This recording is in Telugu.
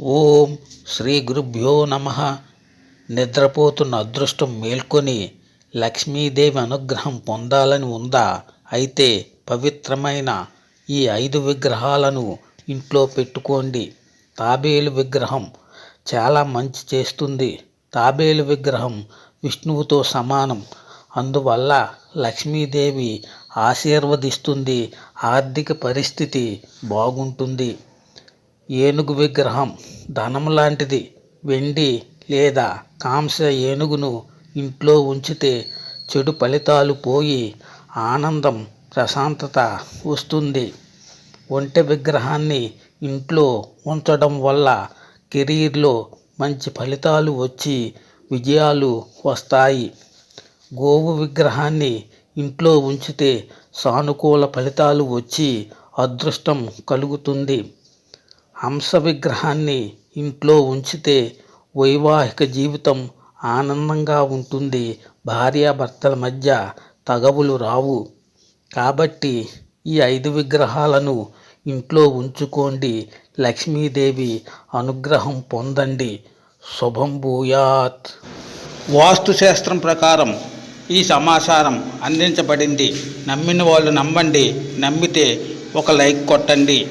ఓం శ్రీ గురుభ్యో నమ. నిద్రపోతున్న అదృష్టం మేల్కొని లక్ష్మీదేవి అనుగ్రహం పొందాలని ఉందా? అయితే పవిత్రమైన ఈ ఐదు విగ్రహాలను ఇంట్లో పెట్టుకోండి. తాబేలు విగ్రహం చాలా మంచి చేస్తుంది. తాబేలు విగ్రహం విష్ణువుతో సమానం. అందువల్ల లక్ష్మీదేవి ఆశీర్వదిస్తుంది. ఆర్థిక పరిస్థితి బాగుంటుంది. ఏనుగు విగ్రహం ధనం లాంటిది వెండి లేదా కాంస్య ఏనుగును ఇంట్లో ఉంచితే చెడు ఫలితాలు పోయి ఆనందం ప్రశాంతత వస్తుంది. ఒంటె విగ్రహాన్ని ఇంట్లో ఉంచడం వల్ల కెరీర్లో మంచి ఫలితాలు వచ్చి విజయాలు వస్తాయి. గోవు విగ్రహాన్ని ఇంట్లో ఉంచితే సానుకూల ఫలితాలు వచ్చి అదృష్టం కలుగుతుంది. హంస విగ్రహాన్ని ఇంట్లో ఉంచితే వైవాహిక జీవితం ఆనందంగా ఉంటుంది. భార్యాభర్తల మధ్య తగవులు రావు. కాబట్టి ఈ ఐదు విగ్రహాలను ఇంట్లో ఉంచుకోండి. లక్ష్మీదేవి అనుగ్రహం పొందండి. శుభం భూయాత్. వాస్తుశాస్త్రం ప్రకారం ఈ సమాచారం అందించబడింది. నమ్మిన వాళ్ళు నమ్మండి. నమ్మితే ఒక లైక్ కొట్టండి.